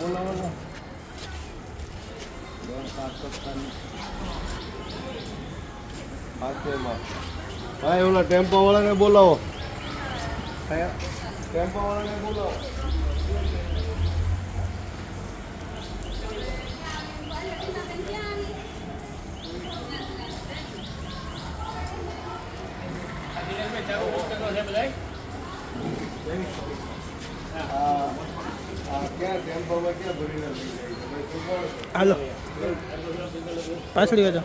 બોલાવો ભાઈ ઓલા ટેમ્પો વાળાને બોલાવો. ટેમ્પો વાળાને બોલાવો આ આ ક્યાં ટેમ્પોમાં ક્યાં ભરીને લઈ જાય છે ભાઈ તું કોણ છો? હાલો પાછળ છો?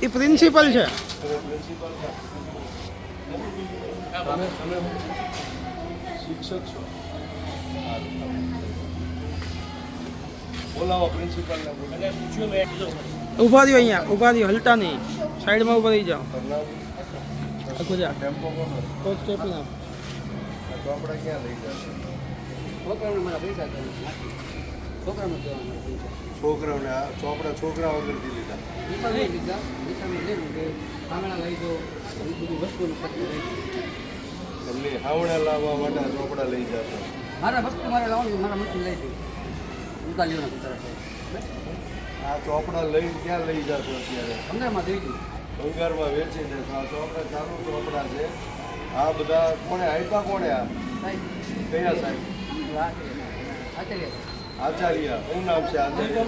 એ પ્રિન્સિપલ છે પ્રિન્સિપાલ છો? તમે તમે શિક્ષક છો. બોલાવો પ્રિન્સિપાલને બોલાવો. ઊભા રહ્યો અહીંયા ઊભા રહ્યો હલતા નહીં. સાઈડમાં ઊભા રહી જાઓ. આખું જા. ટેમ્પો કોનો તો સ્ટેપ ના તો આપણે ક્યાં લઈ જશે છોકરાઓને ચોપડા છોકરા વગરથી લીધા. એટલે હાવડા લાવવા માટે ચોપડા લઈ જશે મારા વસ્તુ મારે લાવવાનું મારા મશીન લઈ તરફ આ ચોપડા લઈ ક્યાં લઈ જશો અત્યારે? પંદરમાં દઈ દઉં ભંગારમાં વેચી દેશો આ ચોપડા ચાલુ ચોપડા છે. આ બધા કોણે આપ્યા કોણે આ? સાહેબ કયા સાહેબ? આચાર્ય આચાર્ય, શું નામ છે આચાર્ય?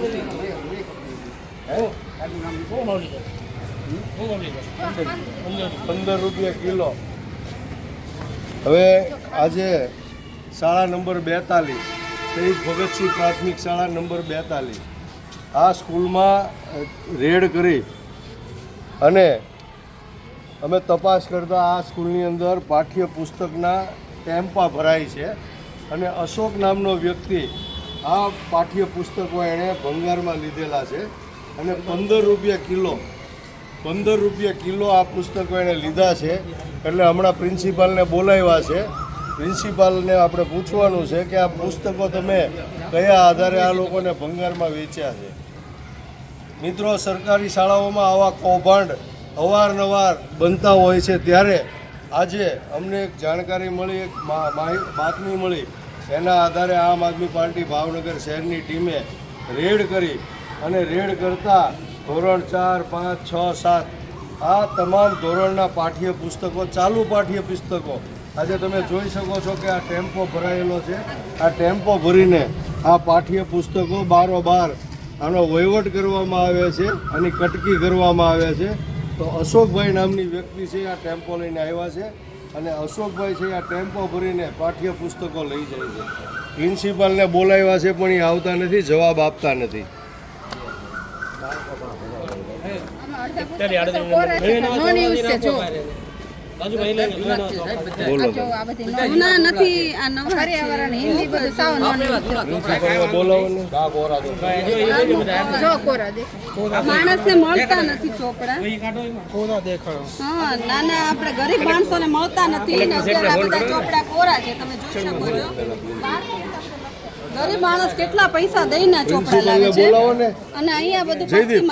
પંદર રૂપિયા કિલો. હવે આજે શાળા નંબર બેતાલીસ શહીદ ભગતસિંહ પ્રાથમિક શાળા નંબર બેતાલીસ. આ સ્કૂલમાં રેડ કરી અને અમે તપાસ કરતા આ સ્કૂલની અંદર પાઠ્ય પુસ્તકના ટેમ્પા ભરાય છે. અને અશોક નામનો વ્યક્તિ આ પાઠ્ય પુસ્તકો એણે ભંગારમાં લીધેલા છે અને પંદર રૂપિયા કિલો, પંદર રૂપિયા કિલો આ પુસ્તકો એણે લીધા છે. એટલે હમણાં પ્રિન્સિપાલને બોલાવ્યા છે. પ્રિન્સિપાલને આપણે પૂછવાનું છે કે આ પુસ્તકો તમે કયા આધારે આ લોકોને ભંગારમાં વેચ્યા છે? મિત્રો, સરકારી શાળાઓમાં આવા કૌભાંડ અવારનવાર બનતા હોય છે. ત્યારે આજે અમને એક જાણકારી મળી, એક બાતમી મળી એના આધારે આમ આદમી પાર્ટી ભાવનગર શહેરની ટીમે રેડ કરી અને રેડ કરતાં ધોરણ ચાર, પાંચ, છ, સાત, આ તમામ ધોરણના પાઠ્ય પુસ્તકો, ચાલુ પાઠ્ય પુસ્તકો, આજે તમે જોઈ શકો છો કે આ ટેમ્પો ભરાયેલો છે. આ ટેમ્પો ભરીને આ પાઠ્ય પુસ્તકો બારોબાર આનો વહીવટ કરવામાં આવે છે આની કટકી કરવામાં આવે છે. તો અશોકભાઈ નામની વ્યક્તિ છે, આ ટેમ્પો લઈને આવ્યા છે. અને અશોકભાઈ છે આ ટેમ્પો ભરીને પાઠ્ય પુસ્તકો લઈ જાય છે. પ્રિન્સિપાલને બોલાવ્યા છે પણ એ આવતા નથી જવાબ આપતા નથી. યુઝ સાવ નોન પ્રિન્સિપાલને બોલાવો ને. જો. કોરા દે. માણસને મળતા નથી ચોપડા હા નાના આપણે ગરીબ માણસોને મળતા નથી. ચોપડા કોરા. છે તમે જોઈ શકો છો. ગરીબ માણસ કેટલા પૈસા દઈને ચોપડા લાવે છે? અને અહીંયા બધું